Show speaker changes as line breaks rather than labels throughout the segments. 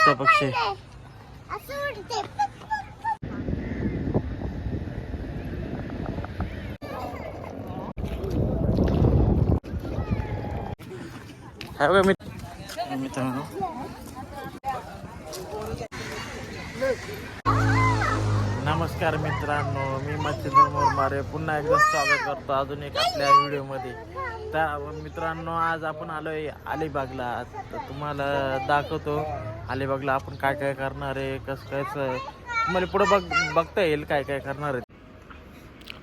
होता पक्षी.
असं उडते
आहे मित्रांनो नमस्कार मित्रांनो मी मच्छिंद्र मोरमारे. पुन्हा एकदा स्वागत करतो अजून एक आपल्या व्हिडिओमध्ये. तर मित्रांनो आज आपण आलो आहे अलिबागला. तर तुम्हाला दाखवतो अलिबागला आपण काय काय करणार आहे कसं कसं तुम्हाला पुढं बघ बघता येईल काय काय करणार आहे.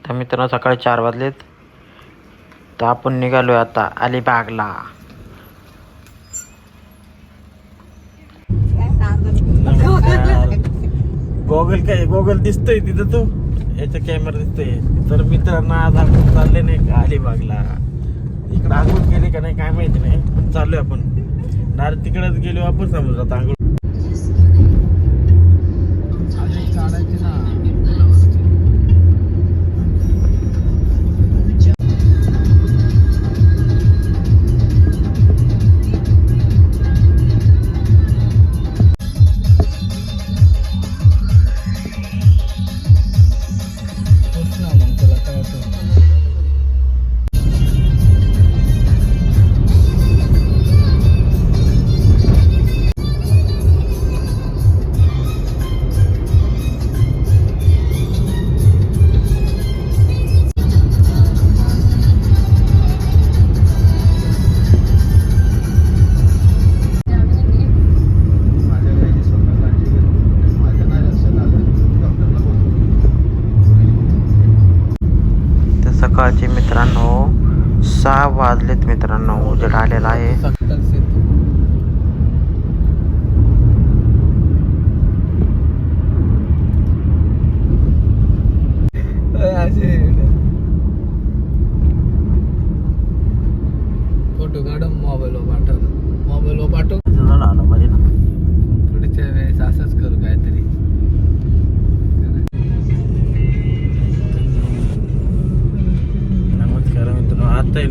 तर मित्रांनो सकाळी चार वाजलेत. तर आपण निघालो आहे आता अलिबागला. गोगल काय गॉगल दिसतोय तिथं तो? याचा कॅमेरा दिसतोय. तर मित्रांना आज आपण चालले नाही का अलिबागला. इकडं आंघोळ केली का नाही काय माहिती नाही. पण चाललोय आपण. डायरेक्ट तिकडेच गेलो आपण समुद्रात आंघोळ. सहा वाजलेत मित्रांनो उजेड आलेला आहे.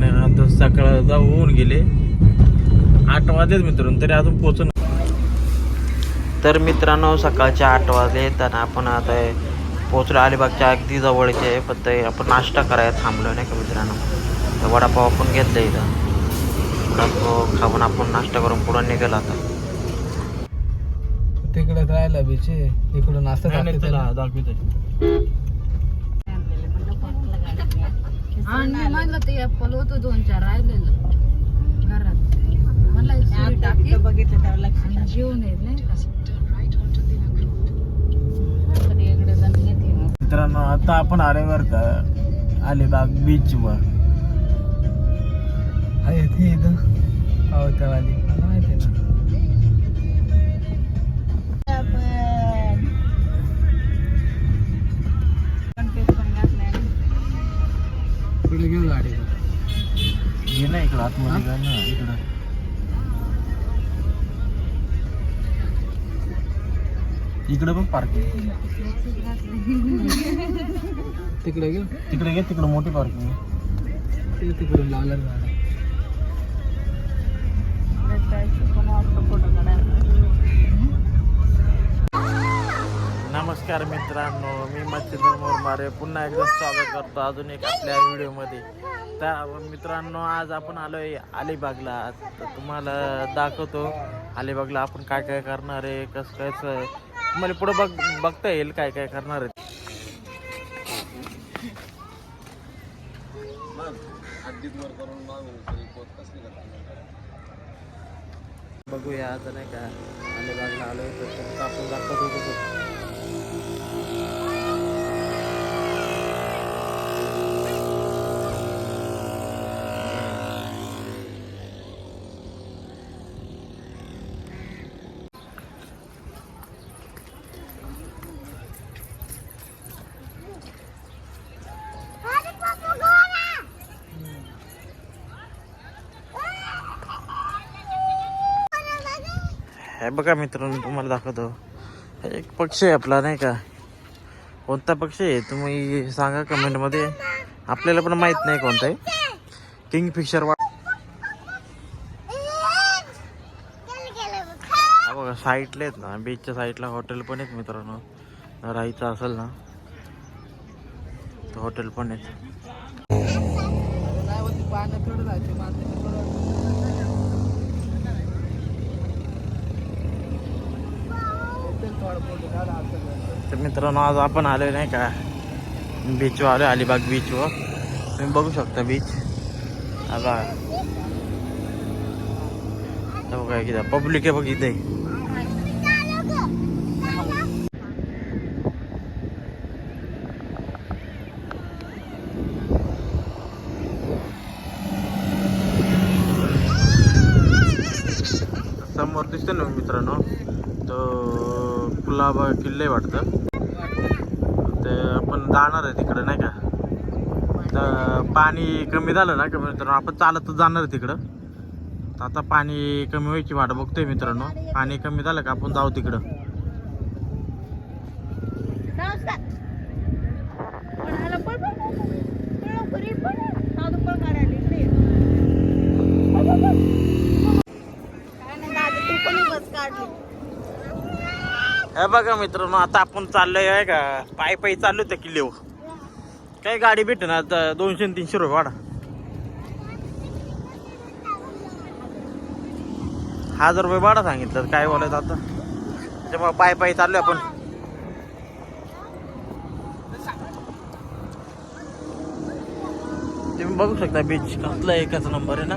आता आहे ना आता सकाळ जाऊन गेले. आठ वाजलेत मित्रांनो तरी अजून पोहोचून तर मित्रांनो सकाळचे आठ वाजलेत आणि आपण आता हे पोहोचलो अलिबागच्या अगदी जवळचे आहे पण ते आपण नाश्ता करायला थांबलो नाही का मित्रांनो? तर वडापाव आपण घेतलं इथं. वडापाव खाऊन आपण नाश्ता करून पुढं निघालो आता.
तिकडे राहिला बीच इकडून असं दाखवते
आणि म्हणलं ते ऍपल होतं दोन चार राहिलेलं. घरात. म्हणलं एक सुरी टाकी आणि जेवण येत नाही का तर इकडे जण घेते मग.
मित्रांनो आता आपण आले बर का अलिबाग बीच वर.
आहे ते इथं. मला माहिती आहे ना. पुढे घेऊ गाडी
ये ना इकडं आतमध्ये जा ना इकडं इकडे पण पार्किंग
तिकडे घेऊ
तिकडे घे तिकडे मोठी पार्किंग
ते तिकडून लावलं गाडी
नमस्कार मित्रांनो मी मच्छिंद्र मोरमारे पुन्हा एकदा स्वागत करतो अजून एक आपल्या व्हिडिओमध्ये. तर मित्रांनो आज आपण आलो आहे अलिबागला. तर तुम्हाला दाखवतो अलिबागला आपण काय काय करणार आहे कसं कसं तुम्हाला पुढं बघ बघता येईल काय काय करणार आहे. बघूया आता नाही का अलिबागला आलो तर आपण दाखवतो हे बघा मित्रांनो तुम्हाला दाखवतो. एक पक्षी आहे आपला नाही का? कोणता पक्षी आहे? तुम्ही सांगा कमेंटमध्ये. आपल्याला पण माहीत नाही कोणता आहे. किंग फिशर वा बघा साईडला आहेत ना. बीचच्या साईडला हॉटेल पण आहेत मित्रांनो. राहायचं असेल ना तर हॉटेल पण आहेत. तर मित्रांनो आज आपण आलोय नाही का? बीचवर आलो अलिबाग बीचवर तुम्ही बघू शकता बीच आता बघा किती पब्लिक आहे बघ समोर दिसतो ना मित्रांनो? आहे वाटतं. ते आपण जाणार आहे तिकडं नाही का? तर पाणी कमी झालं ना कमी मित्रांनो आपण चालतच जाणार आहे तिकडं. तर आता पाणी कमी व्हायची वाट बघतोय मित्रांनो. पाणी कमी झालं का आपण जाऊ तिकडं.
नमस्कार
हे बघा मित्रांनो आता आपण चाललोय आहे का? पायी पायी चाललो त्या किल्ल्यावर काय गाडी भेटे ना आता दोनशे तीनशे रुपये वाढा. हजार रुपये भाडा सांगितलं काय बोलायचं आता? त्यामुळे पायी पायी चाललोय आपण. तुम्ही बघू शकता बीच कसला एकाच नंबर आहे ना?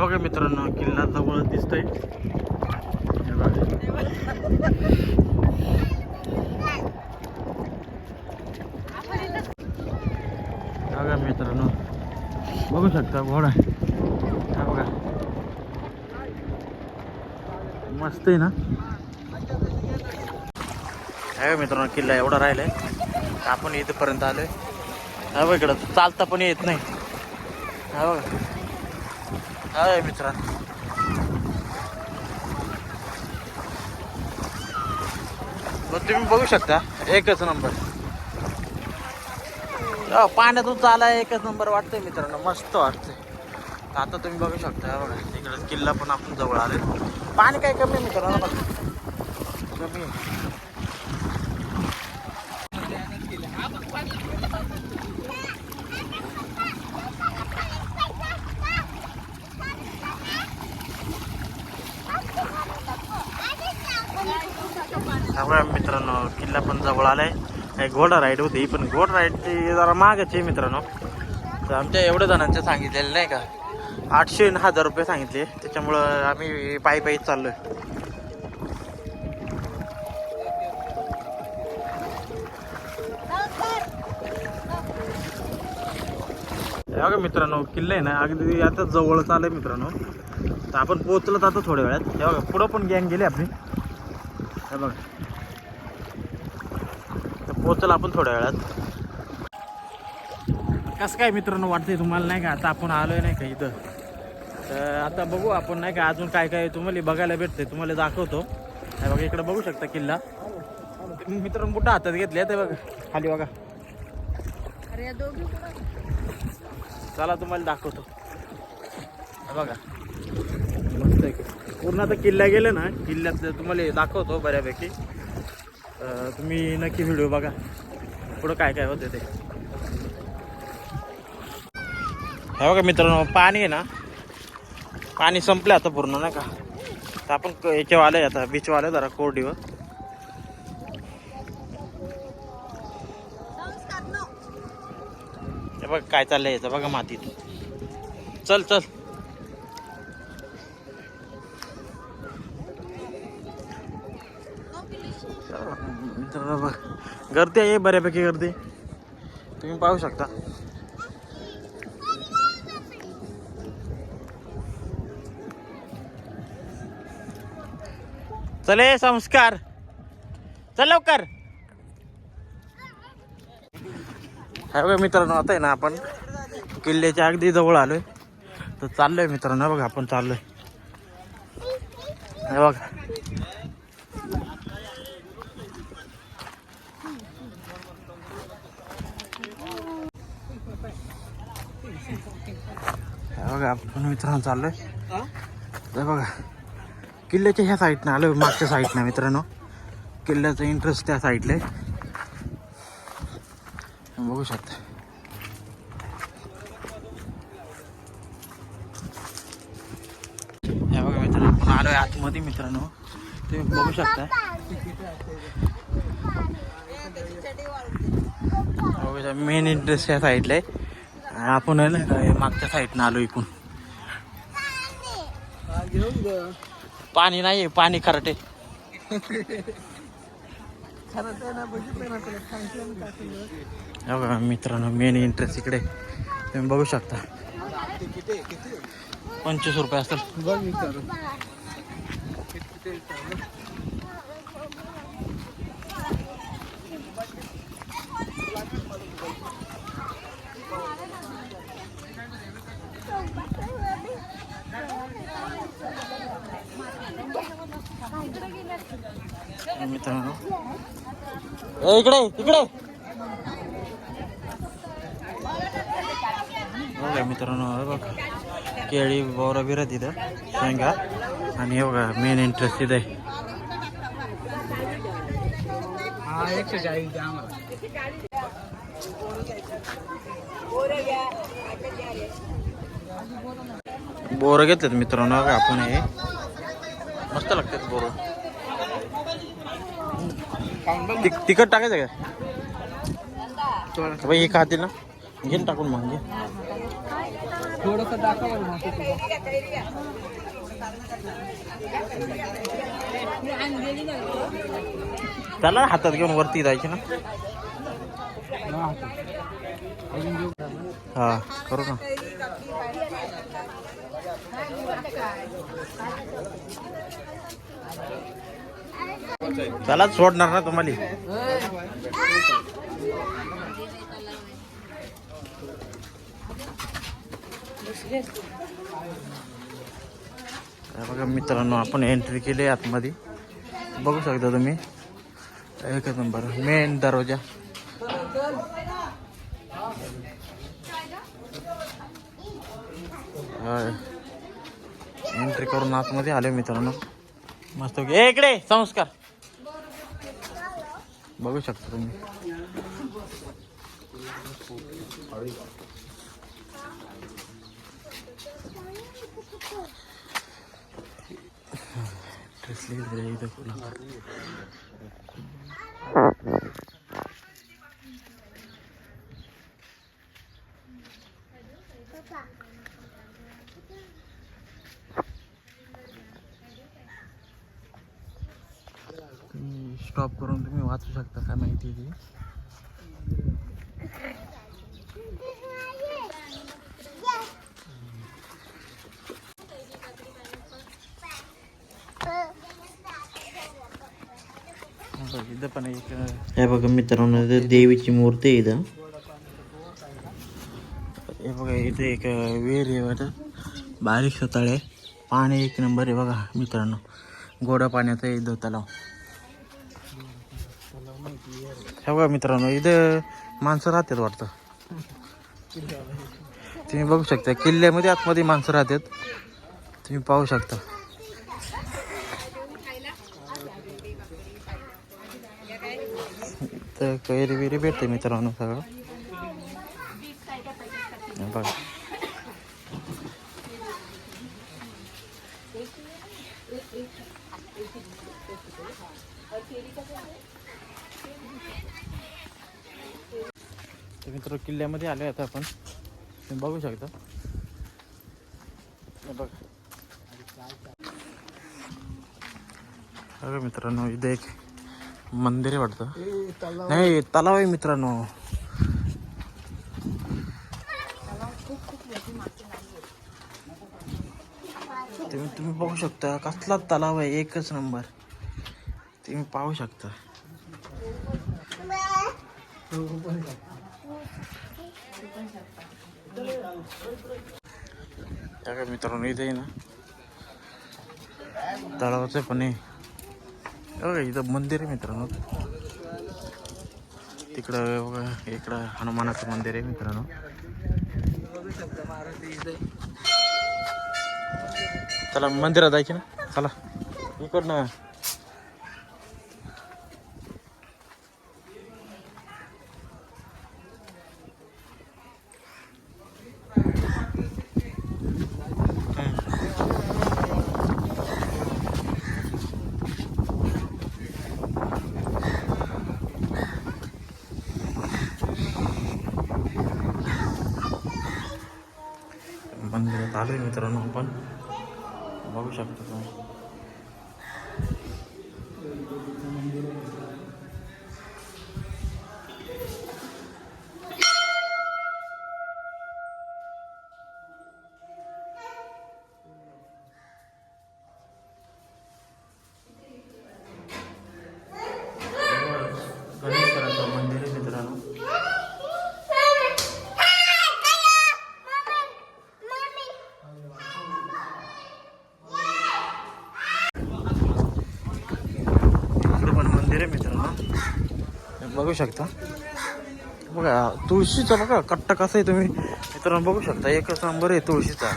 हा बघा मित्रांनो किल्ला जवळ दिसतोय. हे बघा. मित्रांनो बघू शकता घोडा. हा बघा. मस्त आहे ना? हा मित्रांनो किल्ला एवढा राहिलाय. आपण इथपर्यंत आलोय. हा बघ इकडं चालता पण येत नाही. हा बघा. आहे मित्रांनो. मग तुम्ही बघू शकता एकच नंबर पाण्यातून चालाय एकच नंबर वाटतंय मित्रांनो मस्त वाटतंय. तर आता तुम्ही बघू शकता बघा इकडे किल्ला पण आपण जवळ आले पाणी काय कमी आहे मित्रांनो? बघा. कमी आहे. त्यामुळे मित्रांनो किल्ला पण जवळ आलाय घोडा राईड होती पण घोडा राईडची जरा महागच आहे मित्रांनो. तर आमच्या एवढ्या जणांचे सांगितलेलं नाही का? आठशे हजार रुपये सांगितले. त्याच्यामुळं आम्ही पायी पायी चाललोय. अगं मित्रांनो किल्ला आहे ना अगदी आता जवळच आहे मित्रांनो. तर आपण पोहोचलो जातो थोड्या वेळात. हे बघा पुढं पण गँग गेली आपली. हे बघा. तर पोहोचलो आपण थोड्या वेळात. कसं काय मित्रांनो वाटतंय तुम्हाला नाही का? आता आपण आलोय नाही का इथं? तर आता बघू आपण नाही का अजून काय काय तुम्हाला बघायला भेटतंय तुम्हाला दाखवतो. हे बघा इकडे बघू शकता किल्ला. मित्रांनो बुटा हातात घेतले ते बघा. खाली बघा.
अरे या दोघी
चला तुम्हाला दाखवतो. हे बघा. मस्त आहे. पूर्ण आता किल्ला गेले ना किल्ल्यातलं तुम्हाला दाखवतो बऱ्यापैकी. तुम्ही नक्की व्हिडिओ बघा. पुढं काय काय होते ते. हे बघा मित्रांनो पाणी आहे ना? पाणी संपलं आता पूर्ण नाही का? तर आपण क- याच्यावर आलोय आता बीचवर आलोय जरा कोरडीवर. हे बघ काय चाललंय याचं बघा मातीत. चल चल. मित्रांनो बघ गर्दी आहे बऱ्यापैकी गर्दी. तुम्ही पाहू शकता. चले संस्कार. चल लवकर. हॅलो बघा मित्रांनो आता आहे ना आपण किल्ल्याच्या अगदी जवळ आलोय. तर चाललोय मित्रांनो बघा आपण चाललोय. बघा. बघा आपण मित्रांनो चाललोय. हे? बघा किल्ल्याच्या ह्या साईडनं आलोय मागच्या साईडनं मित्रांनो. किल्ल्याचा इंटरेस्ट त्या साईडला आहे बघू शकता. हे बघा मित्रांनो आपण आलोय आतमध्ये मित्रांनो. तुम्ही बघू शकता. मेन इंटरेस्ट या साईडला आहे आपण आहे ना मागच्या साईडनं आलो इकून. पाणी नाही पाणी खरटे हे मित्रांनो मेन इंटरेस्ट इकडे. तुम्ही बघू शकता. पंचवीस रुपये असतात
बघ
मित्रांनो. ए, इकडे इकडे बघा मित्रांनो बघा. केळी बोरा बिरा तिथं शेंगा. आणि हे बघा मेन इंटरेस्ट तिथे.
हा एकशे चाळीस आम्हाला.
बोरं घेतलेत मित्रांनो आपण हे. मस्त लागतात बोरं. तिक- तिखट टाकायचं का? बाई हे खातील ना? घेऊन टाकून मग घे. त्याला हातात घेऊन वरती जायचे ना?
हा. का?
हा करू ना. चला सोडणार ना तुम्हाला. बघा मित्रांनो आपण एंट्री केली आहे आतमध्ये. बघू शकता तुम्ही. एकच नंबर मेन दरवाजा. एंट्री करून आतमध्ये आले मित्रांनो. मस्त ए, इकडे संस्कार. बघू शकता तुम्ही. ड्रेस लिहिलेलं इथं स्टॉप करून तुम्ही वाचू शकता काय माहिती आहे ती. इथं पण एक हे बघा मित्रांनो इथं देवीची मूर्ती आहे इथं. हे बघा इथे एक विहीर आहे वाटत बारीक सताळ आहे. पाणी एक नंबर आहे बघा मित्रांनो. गोडा पाण्याचा इथं तलाव. हे बघा मित्रांनो इथं माणसं राहतात वाटतं. तुम्ही बघू शकता किल्ल्यामध्ये आतमध्ये माणसं राहतात. तुम्ही पाहू शकता. तर कैरी बिरी भेटते मित्रांनो सगळं. बघा. तर मित्र किल्ल्यामध्ये आले आता आपण. तुम्ही बघू शकता. बघा. मित्रांनो इथे एक मंदिर आहे वाटतं. नाही तलाव आहे मित्रांनो. तुम्ही तुम्ही पाहू शकता कसला तलाव आहे एकच नंबर. तुम्ही पाहू शकता. त्या काय मित्रांनो इथे ना. तलावाचं पण आहे इथं मंदिर आहे मित्रांनो. तिकडं बघा इकडं हनुमानाचं मंदिर आहे मित्रांनो. चला मंदिरात जायचे ना? चला. इकडनं बघू शकता. बघा तुळशीचा बघा कट्टा कसा आहे तुम्ही. मित्रांनो बघू शकता एकच नंबर आहे तुळशीचा.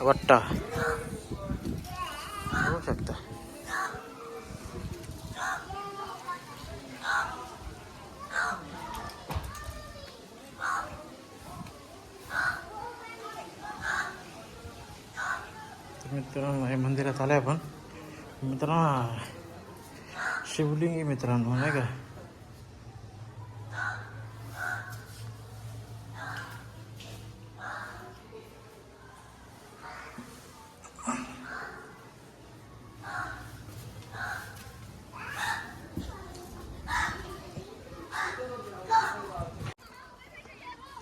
वट्टा बघू शकता. मित्रांनो हे मंदिरात आलं आपण. मित्रांनो शिवलिंग आहे मित्रांनो नाही का?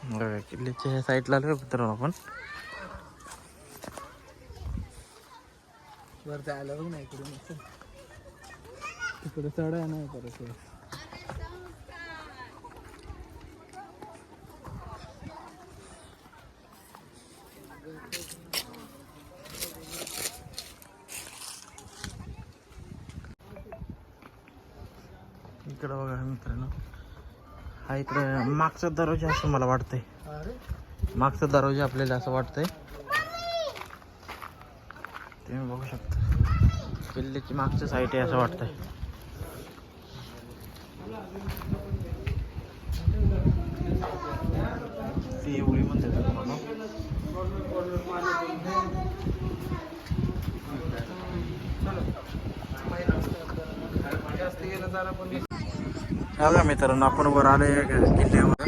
बघा, किल्ल्याच्या ह्या साईडला आलो मित्रांनो आपण
वरती आलं नाही ना इकडून असं. तिकडे चढ आहे ना परत हे.
इकडं बघा मित्रांनो हा इकडे मागचा दरवाजा असं मला वाटतंय. मागचा दरवाजा आपल्याला असं वाटतंय. तुम्ही बघू शकता. किल्ल्याची मागच्या साईड आहे असं वाटतंय. ती एवढी म्हणते तुम्हाला.
जास्त गेलं जरा पण
बघा मित्रांनो आपण वर आले किल्ल्यावर.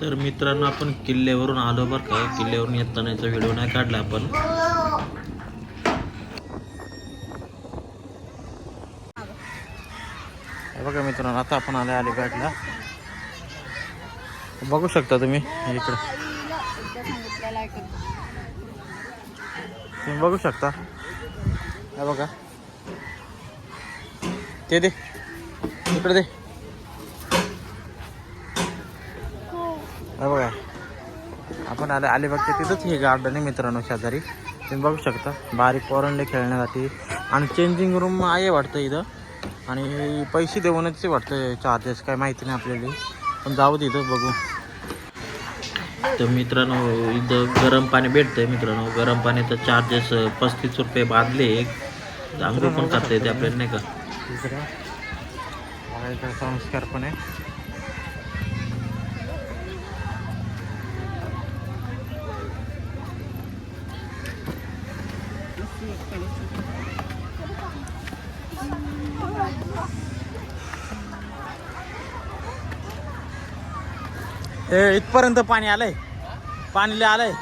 तर मित्रांनो आपण किल्ल्यावरून आलो बरं का. किल्ल्यावरून येतानाचा व्हिडिओ नाही काढला आपण. हे बघा मित्रांनो आता आपण आले अलिबागला. बघू शकता तुम्ही इकडं. तुम्ही बघू शकता. हे बघा. ते दे. इकडे दे. हे बघा. आपण आले अलिबागच्या तिथंच हे गार्डन आहे मित्रांनो शेजारी. तुम्ही बघू शकता. बारीक पोरंडे खेळण्यासाठी. आणि चेंजिंग रूम आहे वाटतं इथं. आणि पैसे देऊनच वाटतं चार्जेस काय माहिती नाही आपल्याला. पण जाऊ तिथं बघू. तर मित्रांनो इथं गरम पाणी भेटतंय मित्रांनो. गरम पाण्याचं चार्जेस पस्तीस रुपये बांधले एक आंघोळ पण करता येते आपल्याला नाही का? संस्कार पण आहे. हे इथपर्यंत पाणी आलंय. पाणी आलंय.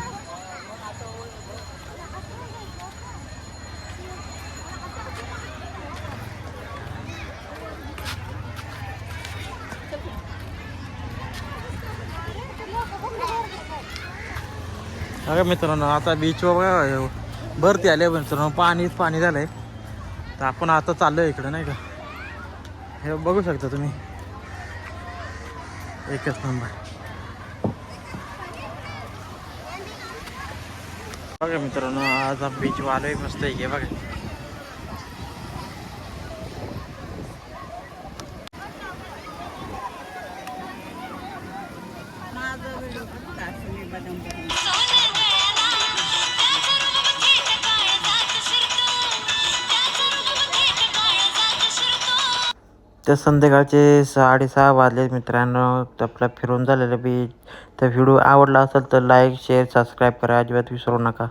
अगं मित्रांनो आता बीचवर बघा भरती आले मित्रांनो. पाणीच पाणी झालंय. तर आपण आता चाललोय इकडं नाही का? हे बघू शकता तुम्ही. एकच नंबर बघा मित्रांनो आज बीच वालय मस्त आहे बघा. तर संध्याकाळचे साडेसहा वाजले मित्रांनो तर आपला फिरून झालेलं बीच तर व्हिडिओ आवडला असेल तर लाईक शेअर सबस्क्राईब करा. अजिबात विसरू नका.